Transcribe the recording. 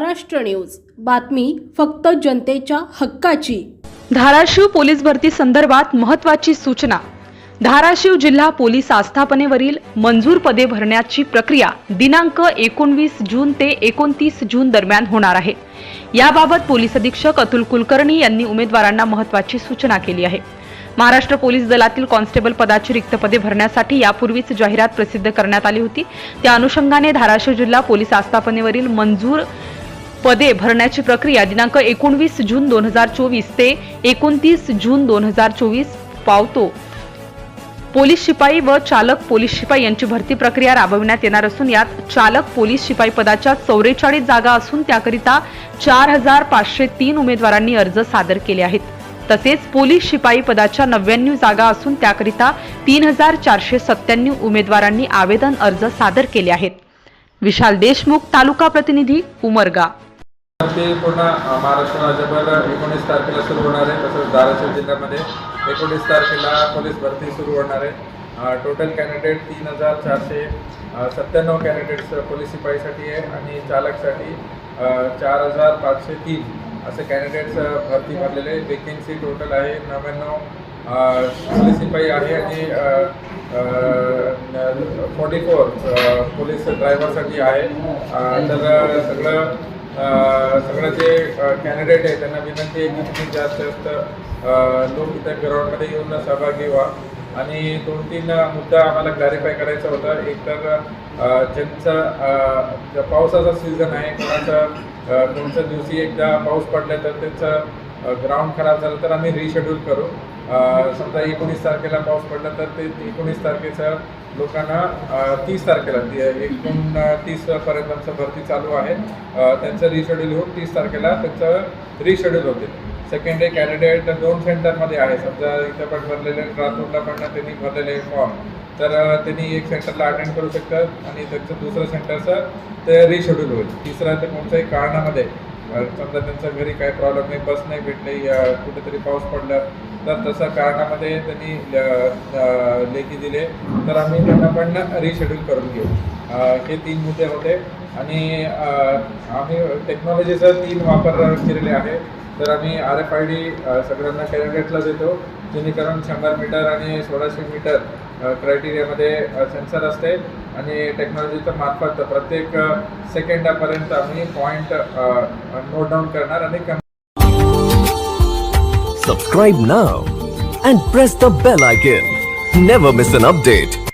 Maharashtra news. बातमी फक्त जनतेच्या हक्काची. धाराशिव पोलीस भरती संदर्भात महत्वाची सूचना. धाराशिव जिल्हा पोलीस आस्थापनेवरील मंजूर पदे भरण्याची प्रक्रिया दिनांक एकोणवीस जून ते एकोणतीस जून दरम्यान होणार आहे. याबाबत पोलीस अधीक्षक अतुल कुलकर्णी यांनी उमेदवारांना महत्वाची सूचना केली आहे. महाराष्ट्र पोलीस दलातील कॉन्स्टेबल पदाची रिक्त पदे भरण्यासाठी यापूर्वीच जाहिरात प्रसिद्ध करण्यात आली होती. त्या अनुषंगाने धाराशिव जिल्हा पोलीस आस्थापनेवरील मंजूर पदे भरण्याची प्रक्रिया दिनांक एकोणवीस जून दोन हजार चोवीस ते एकोणतीस जून दोन हजार चोवीस पावतो. पोलीस शिपाई व चालक पोलीस शिपाई यांची भरती प्रक्रिया राबविण्यात येणार असून यात चालक पोलीस शिपाई पदाच्या चौवेचाळीस जागा असून त्याकरिता चार हजार पाचशे तीन उमेदवारांनी अर्ज सादर केले आहेत. तसेच पोलीस शिपाई पदाच्या नव्याण्णव जागा असून त्याकरिता तीन हजार चारशे सत्त्याण्णव उमेदवारांनी आवेदन अर्ज सादर केले आहेत. विशाल देशमुख तालुका प्रतिनिधी उमरगा. ते पूर्ण महाराष्ट्र राज्यभर एकोणीस तारखेला सुरू होणार आहे. तसंच धाराशिव जिल्ह्यामध्ये एकोणीस तारखेला पोलीस भरती सुरू होणार आहे. टोटल कॅन्डिडेट तीन हजार चारशे सत्त्याण्णव कॅन्डिडेट्स पोलीस शिपाईसाठी आहे आणि चालकसाठी चार हजार पाचशे तीन असे कॅन्डिडेट्स भरती भरलेले वेकेन्सी टोटल आहे नव्याण्णव पोलीस शिपाई आहे आणि फोर्टी फोर पोलीस ड्रायव्हरसाठी आहे. तर सगळं सगळं जे कॅन्डिडेट आहे त्यांना विनंती आहे की तुम्ही जास्त जास्त लोक इथं ग्राउंडमध्ये येऊन सहभागी व्हा. आणि दोन तीन मुद्दा आम्हाला क्लॅरिफाय करायचा होता. एक तर ज्यांचं पावसाचा सीझन आहे कोणाचं अ, कोणत्या दिवशी एकदा पाऊस पडला तर त्यांचं ग्राउंड खराब झालं तर आम्ही रिशेड्यूल करू. समजा एकोणीस तारखेला पाऊस पडला तर ते एकोणीस तारखेचं लोकांना तीस तारखेला एकूण तीस भरती चालू आहे. त्यांचं रिशेड्यूल होऊन तीस तारखेला त्यांचं रिशेड्यूल होते. सेकंड डे कॅन्डिडेट दोन सेंटरमध्ये आहे. समजा इथं पण भरलेले रातूरला पण त्यांनी भरलेले फॉर्म तर त्यांनी एक सेंटरला अटेंड करू शकतात आणि त्यांचं दुसरं सेंटरचं ते रिशेड्यूल होईल. तिसरं ते कोणत्याही कारणामध्ये समजा त्यांच्या घरी काही प्रॉब्लेम नाही बस नाही भेटली कुठेतरी पाऊस पडला तर तसं कारणामध्ये त्यांनी ल- लेखी दिले. तर आम्ही त्यांना पण रिशेड्यूल करून घेऊ. हे तीन मुद्दे होते. आणि आम्ही टेक्नॉलॉजीचा तीन वापर केलेले आहे. तर आम्ही आर एफ आय डी सगळ्यांना कॅन्डिडेटला देतो जेणेकरून शंभर मीटर आणि सोळाशे मीटर क्रायटेरियामध्ये सेन्सर असते. आणि टेक्नॉलॉजी तर मार्फत प्रत्येक सेकंदापर्यंत आम्ही पॉइंट नोट डाऊन करणार आणि subscribe now and press the bell icon never miss an update